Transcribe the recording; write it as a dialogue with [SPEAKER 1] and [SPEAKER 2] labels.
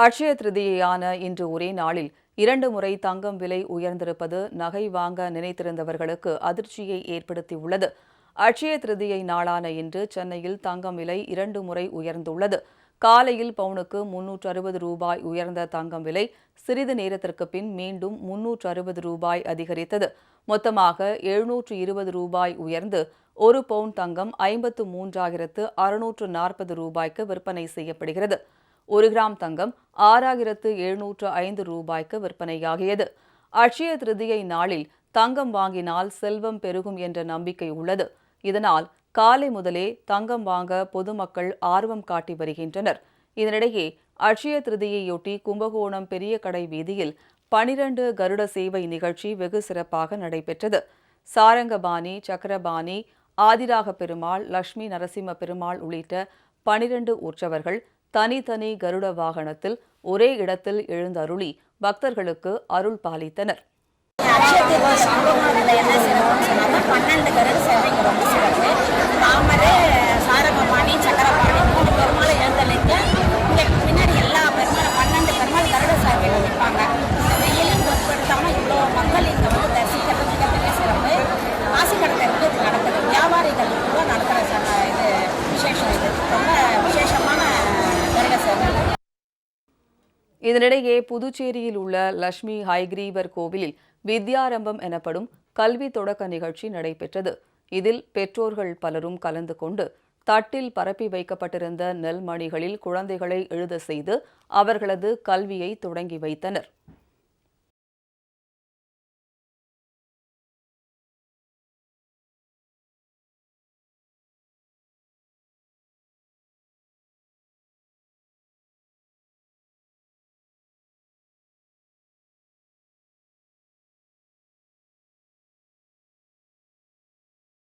[SPEAKER 1] அட்சய திருதியான இன்று ஒரே நாளில் இரண்டு முறை தங்கம் விலை உயர்ந்திருப்பது நகை வாங்க நினைத்திருந்தவர்களுக்கு அதிர்ச்சியை ஏற்படுத்தியுள்ளது. அட்சய திருதியை நாளான இன்று சென்னையில் தங்கம் விலை இரண்டு முறை உயர்ந்துள்ளது. காலையில் பவுனுக்கு முன்னூற்று அறுபது ரூபாய் உயர்ந்த தங்கம் விலை சிறிது நேரத்திற்கு பின் மீண்டும் முன்னூற்று அறுபது ரூபாய் அதிகரித்தது. மொத்தமாக எழுநூற்று இருபது ரூபாய் உயர்ந்து ஒரு பவுன் தங்கம் ஐம்பத்து மூன்றாயிரத்து அறுநூற்று நாற்பது ரூபாய்க்கு விற்பனை செய்யப்படுகிறது. ஒரு கிராம் தங்கம் ஆறாயிரத்து எழுநூற்று ஐந்து ரூபாய்க்கு விற்பனையாகியது. அட்சய திருதியை நாளில் தங்கம் வாங்கினால் செல்வம் பெருகும் என்ற நம்பிக்கை உள்ளது. இதனால் காலை முதலே தங்கம் வாங்க பொதுமக்கள் ஆர்வம் காட்டி வருகின்றனர். இதனிடையே அட்சய திருதியையொட்டி கும்பகோணம் பெரிய கடை வீதியில் பனிரண்டு கருட சேவை நிகழ்ச்சி வெகு சிறப்பாக நடைபெற்றது. சாரங்கபாணி சக்கரபாணி ஆதிராக பெருமாள் லட்சுமி நரசிம்ம பெருமாள் உள்ளிட்ட பனிரண்டு உற்சவர்கள் தனித்தனி கருட வாகனத்தில் ஒரே இடத்தில் எழுந்தருளி பக்தர்களுக்கு அருள் பாலித்தனர். இதனிடையே புதுச்சேரியில் உள்ள லட்சுமி ஹைகிரீவர் கோவிலில் வித்யாரம்பம் எனப்படும் கல்வி தொடக்க நிகழ்ச்சி நடைபெற்றது. இதில் பெற்றோர்கள் பலரும் கலந்து கொண்டு தட்டில் பரப்பி வைக்கப்பட்டிருந்த நெல்மணிகளில் குழந்தைகளை எழுத செய்து அவர்களது கல்வியை தொடங்கி வைத்தனர்.